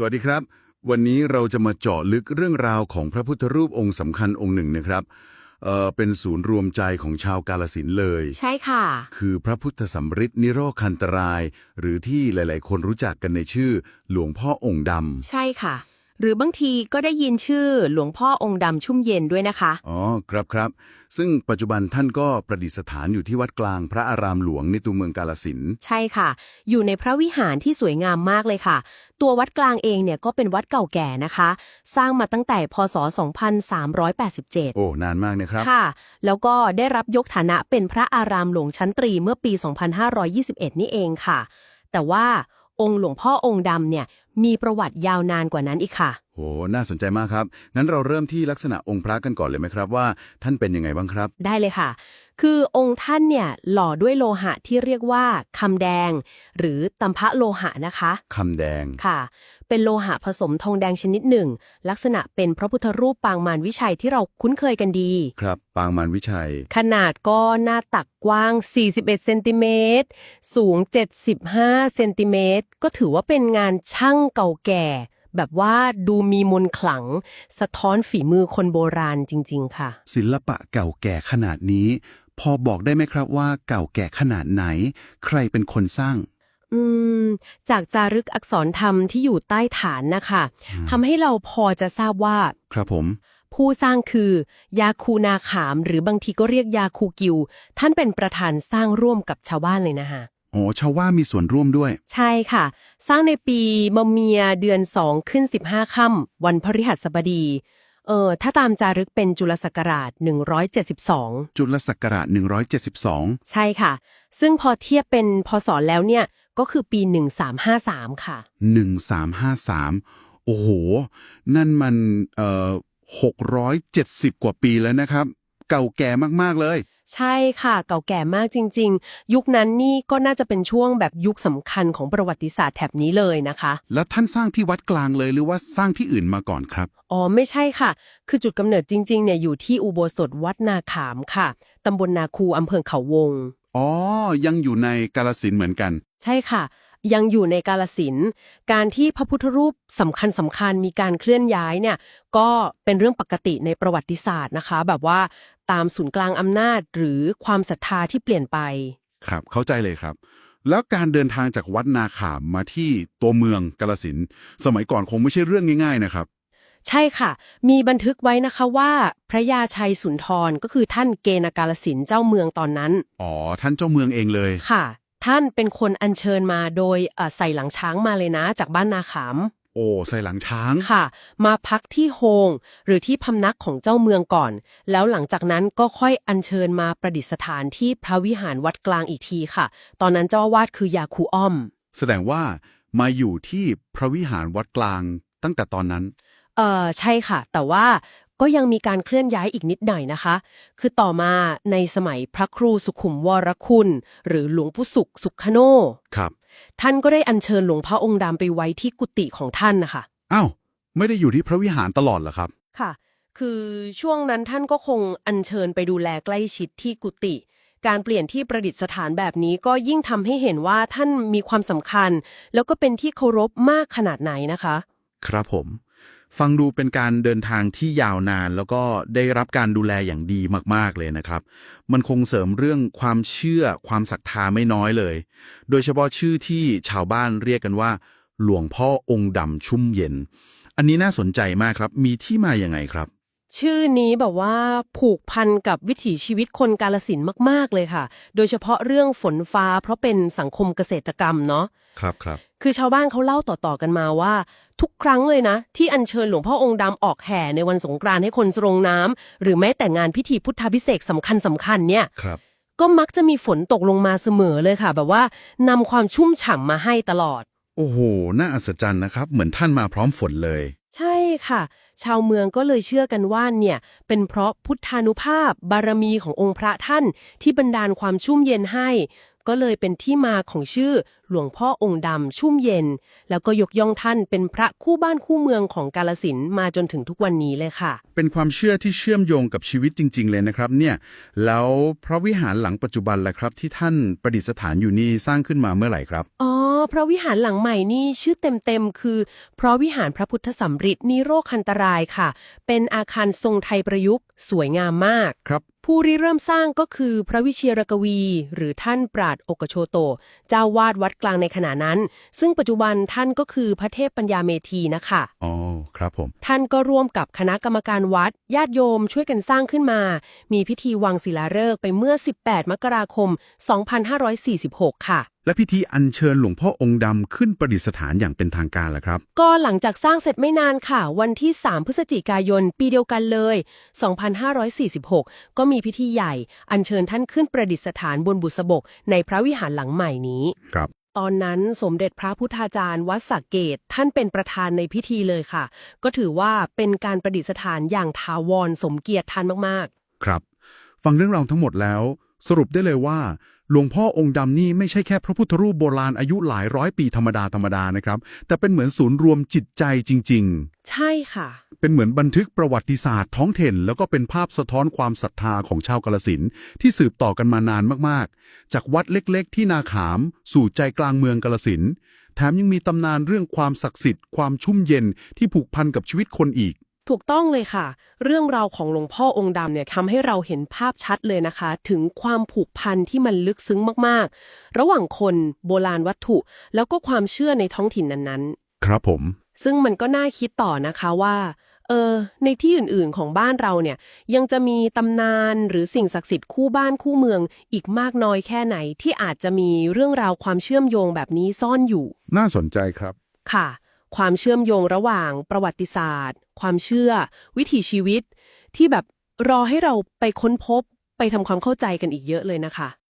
สวัสดีครับ วันนี้เราจะมาเจาะลึกเรื่องราวของพระพุทธรูปองค์สำคัญองค์หนึ่งนะครับเอ่อเป็นศูนย์รวมใจของชาวกาลสินธุ์เลย ใช่ค่ะ คือพระพุทธสัมฤทธิ์นิโรคันตราย หรือที่หลาย ๆ คนรู้จักกันในชื่อ หลวงพ่อองค์ดใช่ค่ะ หรือบางทีก็ได้ยินชื่อหลวงพ่อองค์ดำชุ่มเย็นด้วยนะคะำอ๋อครับครับ ซึ่งปัจจุบันท่านก็ประดิษฐานอยู่ที่วัดกลางพระอารามหลวงในตัวเมืองกาลสินธุ์ใช่ค่ะ อยู่ในพระวิหารที่สวยงามมากเลยค่ะ ตัววัดกลางเองเนี่ยก็เป็นวัดเก่าแก่นะคะ สร้างมาตั้งแต่พศ 2387 โอ้ นานมากนะครับ ค่ะ แล้วก็ได้รับยกฐานะเป็นพระอารามหลวงชั้นตรีเมื่อปี 2521 นี่เองค่ะ แต่ว่า องค์หลวงพ่อองค์ดำเนี่ยมีประวัติยาวนานกว่านั้นอีกค่ะ โห น่าสนใจมากครับ งั้นเราเริ่มที่ลักษณะองค์พระกันก่อนเลยไหมครับว่า ท่านเป็นยังไงบ้างครับ ได้เลยค่ะ คือองค์ท่านเนี่ยหล่อด้วยโลหะที่เรียกว่าคำแดง หรือตัมพะโลหะนะคะคำแดงค่ะ เป็นโลหะผสมทองแดงชนิดหนึ่ง ลักษณะเป็นพระพุทธรูปปางมารวิชัยที่เราคุ้นเคยกันดี ครับ ปางมารวิชัย ขนาดก็หน้าตักกว้าง 41เซนติเมตรสูง 75เซนติเมตรก็ถือว่าเป็นงานช่างเก่าแก่ แบบว่าดูมีมนต์ขลัง สะท้อนฝีมือคนโบราณจริง ๆ ค่ะ ศิลปะเก่าแก่ขนาดนี้ พอบอกได้ไหมครับว่าเก่าแก่ขนาดไหน ใครเป็นคนสร้าง อืม จากจารึกอักษรธรรมที่อยู่ใต้ฐานนะคะทำให้เราพอจะทราบว่า ครับผม ผู้สร้างคือยาคูนาขาม หรือบางทีก็เรียกยาคูกิว ท่านเป็นประธานสร้างร่วมกับชาวบ้านเลยนะคะโอ้ชาวว่ามีส่วนร่วมด้วย ใช่ค่ะ สร้างในปีมะเมียเดือนสองขึ้น 15 ค่ำวันพฤหัสบดี เออถ้าตามจารึกเป็นจุลศักราช 172 จุลศักราช 172 ใช่ค่ะ ซึ่งพอเทียบเป็นพศแล้วเนี่ย ก็คือปี 1353 ค่ะ 1353 โอ้โห นั่นมันเอ่อ670 กว่าปีแล้วนะครับ เก่าแก่มาก ๆ เลย ใช่ค่ะ เก่าแก่มากจริง ๆ ยุคนั้นนี่ก็น่าจะเป็นช่วงแบบยุคสำคัญของประวัติศาสตร์แถบนี้เลยนะคะ แล้วท่านสร้างที่วัดกลางเลยหรือว่าสร้างที่อื่นมาก่อนครับ อ๋อ ไม่ใช่ค่ะ คือจุดกำเนิดจริง ๆ เนี่ยอยู่ที่อุโบสถวัดนาขามค่ะ ตำบลนาคูอำเภอเขาวง อ๋อ ยังอยู่ในกาลสินธุ์เหมือนกัน ใช่ค่ะ ยังอยู่ในกาลสินธุ์การที่พระพุทธรูปสำคัญสำคัญมีการเคลื่อนย้ายเนี่ยก็เป็นเรื่องปกติในประวัติศาสตร์นะคะ แบบว่าตามศูนย์กลางอำนาจหรือความศรัทธาที่เปลี่ยนไป ครับ เข้าใจเลยครับ แล้วการเดินทางจากวัดนาขามมาที่ตัวเมืองกาลสินธุ์สมัยก่อนคงไม่ใช่เรื่องง่าย ๆ นะครับใช่ค่ะ มีบันทึกไว้นะคะว่าพระยาชัยสุนทรก็คือท่านเกณกาลสินธุ์เจ้าเมืองตอนนั้น อ๋อ ท่านเจ้าเมืองเองเลย ค่ะ ท่านเป็นคนอัญเชิญมาโดยเอ่อใส่หลังช้างมาเลยนะจากบ้านนาขาม โอ้ใส่หลังช้าง ค่ะ มาพักที่โฮง หรือที่พำนักของเจ้าเมืองก่อน แล้วหลังจากนั้นก็ค่อยอัญเชิญมาประดิษฐานที่พระวิหารวัดกลางอีกทีค่ะ ตอนนั้นเจ้าอาวาดคือยาคูอ้อม แสดงว่ามาอยู่ที่พระวิหารวัดกลางตั้งแต่ตอนนั้น เออใช่ค่ะ แต่ว่า ก็ยังมีการเคลื่อนย้ายอีกนิดหน่อยนะคะ คือต่อมาในสมัยพระครูสุขุมวรคุณ หรือหลวงพุสุขสุขโนครับ ท่านก็ได้อัญเชิญหลวงพ่อองค์ดำไปไว้ที่กุฏิของท่านนะคะอ้าวไม่ได้อยู่ที่พระวิหารตลอดเหรอครับค่ะ คือช่วงนั้นท่านก็คงอัญเชิญไปดูแลใกล้ชิดที่กุฏิการเปลี่ยนที่ประดิษฐานแบบนี้ก็ยิ่งทำให้เห็นว่าท่านมีความสำคัญ แล้วก็เป็นที่เคารพมากขนาดไหนนะคะ ครับผม ฟังดูเป็นการเดินทางที่ยาวนาน แล้วก็ได้รับการดูแลอย่างดีมากๆเลยนะครับ มันคงเสริมเรื่องความเชื่อความศรัทธาไม่น้อยเลย โดยเฉพาะชื่อที่ชาวบ้านเรียกกันว่า หลวงพ่อองค์ดำชุ่มเย็น อันนี้น่าสนใจมากครับ มีที่มาอย่างไงครับ ชื่อนี้แบบว่าผูกพันกับวิถีชีวิตคนกาลสินธุ์มาก ๆ เลยค่ะ โดยเฉพาะเรื่องฝนฟ้าเพราะเป็นสังคมเกษตรกรรมเนาะ ครับครับ คือชาวบ้านเขาเล่าต่อๆกันมาว่า ทุกครั้งเลยนะ ที่อัญเชิญหลวงพ่อองค์ดำออกแห่ในวันสงกรานต์ให้คนสรงน้ำหรือแม้แต่งานพิธีพุทธาพิเศษกสำคัญสำคัญๆเนี่ย ครับ ก็มักจะมีฝนตกลงมาเสมอเลยค่ะ แบบว่านำความชุ่มฉ่ำมาให้ตลอด โอ้โห น่าอัศจรรย์นะครับ เหมือนท่านมาพร้อมฝนเลย ใช่ค่ะ ชาวเมืองก็เลยเชื่อกันว่าเนี่ย เป็นเพราะพุทธานุภาพบารมีขององค์พระท่านที่บันดาลความชุ่มเย็นให้ก็เลยเป็นที่มาของชื่อหลวงพ่อองค์ดำชุ่มเย็น แล้วก็ยกย่องท่านเป็นพระคู่บ้านคู่เมืองของกาลสินธุ์มาจนถึงทุกวันนี้เลยค่ะ เป็นความเชื่อที่เชื่อมโยงกับชีวิตจริง ๆ เลยนะครับเนี่ยแล้วพระวิหารหลังปัจจุบันล่ะครับ ที่ท่านประดิษฐานอยู่นี่สร้างขึ้นมาเมื่อไหร่ครับอ๋อพระวิหารหลังใหม่นี่ชื่อเต็มๆคือพระวิหารพระพุทธสำริดนิโรคันตรายค่ะ เป็นอาคารทรงไทยประยุกต์สวยงามมากครับ ผู้ริเริ่มสร้างก็คือพระวิเชียรกวี หรือท่านปราดโอกโชโต เจ้าวาดวัดกลางในขณะนั้น ซึ่งปัจจุบันท่านก็คือพระเทพปัญญาเมธีนะคะอ๋อครับผม ท่านก็ร่วมกับคณะกรรมการวัดญาติโยมช่วยกันสร้างขึ้นมา มีพิธีวางศิลาฤกษ์ไปเมื่อ 18 มกราคม 2546 ค่ะ และพิธีอัญเชิญหลวงพ่อองค์ดำขึ้นประดิษฐานอย่างเป็นทางการล่ะครับ ก็หลังจากสร้างเสร็จไม่นานค่ะ วันที่ 3 พฤศจิกายน ปีเดียวกันเลย 2546 ก็มีพิธีใหญ่ อัญเชิญท่านขึ้นประดิษฐานบนบุษบก ในพระวิหารหลังใหม่นี้ ครับ ตอนนั้นสมเด็จพระพุทธาจารย์วัดสักเกต ท่านเป็นประธานในพิธีเลยค่ะ ก็ถือว่าเป็นการประดิษฐานอย่างทาวรสมเกียรติท่านมากครับ ฟังเรื่องราวทั้งหมดแล้ว สรุปได้เลยว่า หลวงพ่อองค์ดำนี่ไม่ใช่แค่พระพุทธรูปโบราณอายุหลายร้อยปีธรรมดาธรรมดานะครับ แต่เป็นเหมือนศูนย์รวมจิตใจจริงๆๆใช่ค่ะ เป็นเหมือนบันทึกประวัติศาสตร์ท้องถิ่นแล้วก็เป็นภาพสะท้อนความศรัทธาของชาวกาลสินธุ์ที่สืบต่อกันมานานมากๆ จากวัดเล็กๆ ที่นาขาม สู่ใจกลางเมืองกาลสินธุ์แถมยังมีตำนานเรื่องความศักดิ์สิทธิ์ความชุ่มเย็นที่ผูกพันกับชีวิตคนอีก ถูกต้องเลยค่ะ เรื่องราวของหลวงพ่อองค์ดำเนี่ยทำให้เราเห็นภาพชัดเลยนะคะ ถึงความผูกพันที่มันลึกซึ้งมากๆ ระหว่างคนโบราณวัตถุ แล้วก็ความเชื่อในท้องถิ่นนั้นๆ ครับผม ซึ่งมันก็น่าคิดต่อนะคะว่าเออในที่อื่นๆของบ้านเราเนี่ย ยังจะมีตำนานหรือสิ่งศักดิ์สิทธิ์คู่บ้านคู่เมือง อีกมากน้อยแค่ไหนที่อาจจะมีเรื่องราวความเชื่อมโยงแบบนี้ซ่อนอยู่ น่าสนใจครับ ค่ะ ความเชื่อมโยงระหว่างประวัติศาสตร์ ความเชื่อ วิถีชีวิต ที่แบบรอให้เราไปค้นพบไปทำความเข้าใจกันอีกเยอะเลยนะคะ